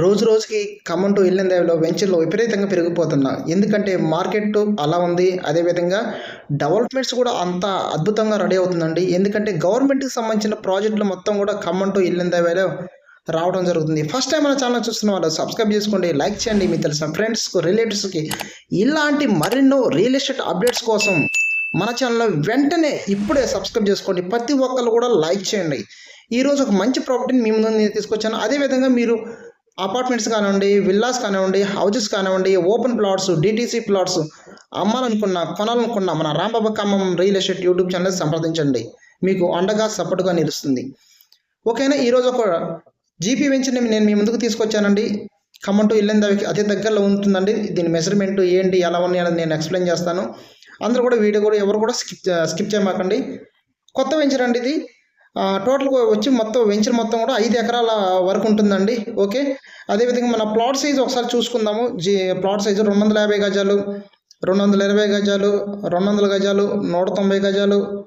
రోజు రోజుకి ఖమ్మం టు ఇల్లెందేవిలో వెంచర్లు విపరీతంగా పెరిగిపోతున్నా ఎందుకంటే మార్కెట్ అలా ఉంది. అదేవిధంగా డెవలప్మెంట్స్ కూడా అంత అద్భుతంగా రెడీ అవుతుందండి. ఎందుకంటే గవర్నమెంట్కి సంబంధించిన ప్రాజెక్టులు మొత్తం కూడా ఖమ్మం టు ఇల్లెందేవిలో రావడం జరుగుతుంది. ఫస్ట్ టైం మన ఛానల్ చూస్తున్న వాళ్ళు సబ్స్క్రైబ్ చేసుకోండి లైక్ చేయండి. మీకు తెలిసిన ఫ్రెండ్స్కు రిలేటివ్స్కి ఇలాంటి మరెన్నో రియల్ ఎస్టేట్ అప్డేట్స్ కోసం మన ఛానల్లో వెంటనే ఇప్పుడే సబ్స్క్రైబ్ చేసుకోండి. ప్రతి ఒక్కరు కూడా లైక్ చేయండి. ఈరోజు ఒక మంచి ప్రాపర్టీని మీ ముందు నేను తీసుకొచ్చాను. అదేవిధంగా మీరు అపార్ట్మెంట్స్ కానివ్వండి విల్లాస్ కానివ్వండి హౌజెస్ కానివ్వండి ఓపెన్ ప్లాట్స్ డిటీసీ ప్లాట్స్ అమ్మాలనుకున్న కొనాలనుకున్న మన Rambabu Khammam real estate YouTube channel సంప్రదించండి. మీకు అండగా సపోర్ట్గా నిలుస్తుంది. ఓకేనా? ఈరోజు ఒక జీపీ వెంచర్ని నేను మీ ముందుకు తీసుకొచ్చానండి. ఖమ్మం టు ఇల్లందవికి అతి దగ్గరలో ఉంటుందండి. దీని మెజర్మెంట్ ఏంటి ఎలా ఉన్నాయి అనేది నేను ఎక్స్ప్లెయిన్ చేస్తాను. అందరూ కూడా వీడియో కూడా ఎవరు కూడా స్కిప్ స్కిప్ చేయమాకండి. కొత్త వెంచర్ అండి ఇది. టోటల్ వచ్చి మొత్తం వెంచర్ మొత్తం కూడా ఐదు ఎకరాల వరకు ఉంటుందండి. ఓకే? అదేవిధంగా మన ప్లాట్ సైజ్ ఒకసారి చూసుకుందాము. జీ ప్లాట్ సైజు రెండు వందల యాభై గజాలు రెండు వందల ఇరవై గజాలు రెండు వందల గజాలు నూట తొంభై గజాలు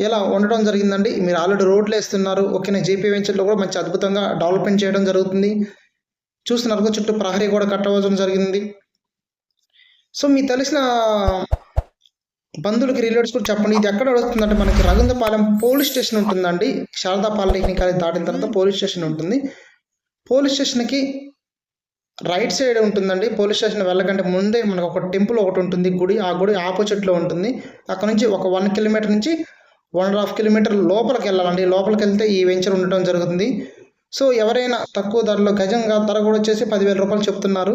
ఇలా ఉండడం జరిగిందండి. మీరు ఆల్రెడీ రోడ్లు వేస్తున్నారు. ఓకేనా? జేపీ వెంచర్లో కూడా మంచి అద్భుతంగా డెవలప్మెంట్ చేయడం జరుగుతుంది. చూస్తున్నారు చుట్టూ ప్రహరీ కూడా కట్టవలసిన జరిగింది. సో మీకు తెలిసిన బంధువులకి రిలేటివ్స్ కూడా చెప్పండి. ఇది ఎక్కడ వస్తుందంటే మనకి రఘుందపాలెం పోలీస్ స్టేషన్ ఉంటుందండి. శారదా పాలిటెక్నిక్ కాలేజ్ దాటిన తర్వాత పోలీస్ స్టేషన్ ఉంటుంది. పోలీస్ స్టేషన్కి రైట్ సైడ్ ఉంటుందండి. పోలీస్ స్టేషన్ వెళ్ళకంటే ముందే మనకు ఒక టెంపుల్ ఒకటి ఉంటుంది. గుడి ఆ గుడి ఆపోజిట్లో ఉంటుంది. అక్కడ నుంచి ఒక వన్ కిలోమీటర్ నుంచి వన్ అండ్ హాఫ్ కిలోమీటర్ లోపలికి వెళ్ళాలండి. లోపలికి వెళ్తే ఈ వెంచర్ ఉండటం జరుగుతుంది. సో ఎవరైనా తక్కువ ధరలో గజంగా ధర కూడా వచ్చేసి పదివేల రూపాయలు చెప్తున్నారు.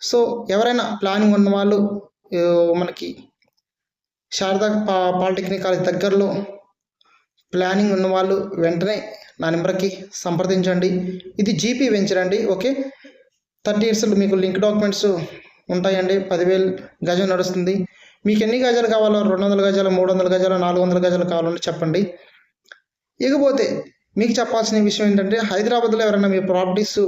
సో ఎవరైనా ప్లానింగ్ ఉన్న వాళ్ళు మనకి శారదా పా పాలిటెక్నిక్ కాలేజ్ దగ్గరలో ప్లానింగ్ ఉన్నవాళ్ళు వెంటనే నా నెంబర్కి సంప్రదించండి. ఇది జీపీ వెంచర్ అండి ఓకే? థర్టీ ఇయర్స్లో మీకు లింక్ డాక్యుమెంట్స్ ఉంటాయండి పదివేలు గజం నడుస్తుంది. మీకు ఎన్ని గజాలు కావాలో రెండు వందల గజాలు మూడు వందల గజాలు నాలుగు వందల గజాలు కావాలని చెప్పండి. ఇకపోతే మీకు చెప్పాల్సిన విషయం ఏంటంటే హైదరాబాద్లో ఎవరైనా మీ ప్రాపర్టీస్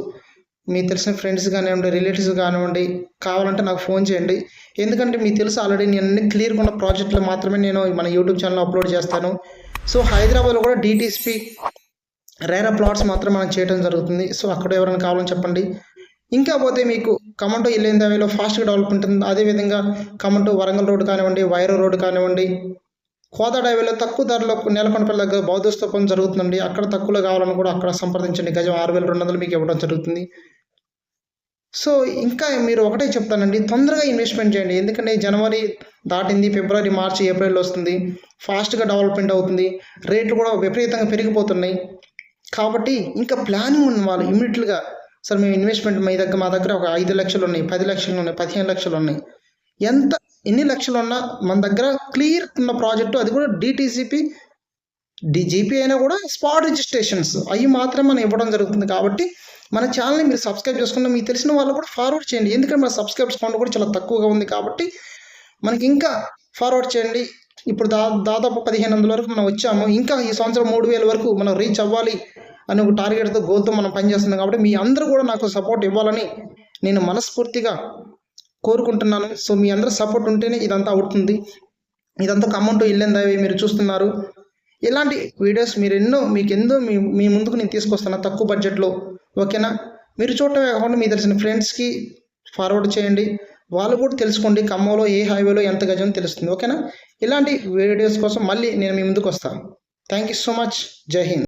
మీకు తెలిసిన ఫ్రెండ్స్ కానివ్వండి రిలేటివ్స్ కానివ్వండి కావాలంటే నాకు ఫోన్ చేయండి. ఎందుకంటే మీకు తెలుసు ఆల్రెడీ నేను అన్ని క్లియర్గా ఉన్న ప్రాజెక్టులు మాత్రమే నేను మన యూట్యూబ్ ఛానల్లో అప్లోడ్ చేస్తాను. సో హైదరాబాద్లో కూడా డిటీసీ రేరా ప్లాట్స్ మాత్రం మనం చేయడం జరుగుతుంది. సో అక్కడ ఎవరైనా కావాలని చెప్పండి. ఇంకా పోతే మీకు కమంటో ఇల్లేందావిలో ఫాస్ట్గా డెవలప్ ఉంటుంది. అదేవిధంగా కమంటో వరంగల్ రోడ్ కానివ్వండి వైరో రోడ్ కానివ్వండి కోదాడ హైవేలో తక్కువ ధరలో నెలకొండపల్లి దగ్గర బౌద్ధ స్తూపం జరుగుతుందండి. అక్కడ తక్కువలో కావాలని కూడా అక్కడ సంప్రదించండి. గజం ఆరు వేల రెండు వందలు మీకు ఇవ్వడం జరుగుతుంది. సో ఇంకా మీరు ఒకటే చెప్తానండి తొందరగా ఇన్వెస్ట్మెంట్ చేయండి. ఎందుకంటే జనవరి దాటింది ఫిబ్రవరి మార్చి ఏప్రిల్ వస్తుంది. ఫాస్ట్గా డెవలప్మెంట్ అవుతుంది. రేట్లు కూడా విపరీతంగా పెరిగిపోతున్నాయి. కాబట్టి ఇంకా ప్లానింగ్ ఉన్న వాళ్ళు ఇమీడియట్గా సార్ మేము ఇన్వెస్ట్మెంట్ మీ దగ్గర మా దగ్గర ఒక ఐదు లక్షలు ఉన్నాయి పది లక్షలు ఉన్నాయి పదిహేను లక్షలు ఉన్నాయి. ఎంత ఎన్ని లక్షలు ఉన్నా మన దగ్గర క్లియర్ ఉన్న ప్రాజెక్టు అది కూడా డిటీసీపీ డిజిపి అయినా కూడా స్పాట్ రిజిస్ట్రేషన్స్ అవి మాత్రం మనం ఇవ్వడం జరుగుతుంది కాబట్టి మన ఛానల్ని మీరు సబ్స్క్రైబ్ చేసుకున్న మీకు తెలిసిన వాళ్ళు కూడా ఫార్వర్డ్ చేయండి. ఎందుకంటే మన సబ్స్క్రైబర్స్ కౌంట్ కూడా చాలా తక్కువగా ఉంది కాబట్టి మనకి ఇంకా ఫార్వర్డ్ చేయండి. ఇప్పుడు దా దాదాపు పదిహేను వందల వరకు మనం వచ్చాము. ఇంకా ఈ సంవత్సరం మూడు వేల వరకు మనం రీచ్ అవ్వాలి అని ఒక టార్గెట్తో గోల్తో మనం పనిచేస్తున్నాం కాబట్టి మీ అందరూ కూడా నాకు సపోర్ట్ ఇవ్వాలని నేను మనస్ఫూర్తిగా కోరుకుంటున్నాను. సో మీ అందరూ సపోర్ట్ ఉంటేనే ఇదంతా అవుతుంది. ఇదంతా అమౌంట్ ఇల్లేందావి మీరు చూస్తున్నారు. ఇలాంటి వీడియోస్ మీరు ఎన్నో మీకు ఎన్నో మీ మీ ముందుకు నేను తీసుకొస్తాను తక్కువ బడ్జెట్లో ఓకేనా? మీరు చూడటమే కాకుండా మీ తెలిసిన ఫ్రెండ్స్కి ఫార్వర్డ్ చేయండి. వాళ్ళు కూడా తెలుసుకోండి ఖమ్మంలో ఏ హైవేలో ఎంత గజం తెలుస్తుంది. ఓకేనా? ఇలాంటి వీడియోస్ కోసం మళ్ళీ నేను మీ ముందుకు వస్తాను థ్యాంక్ యూ సో మచ్ జై హింద్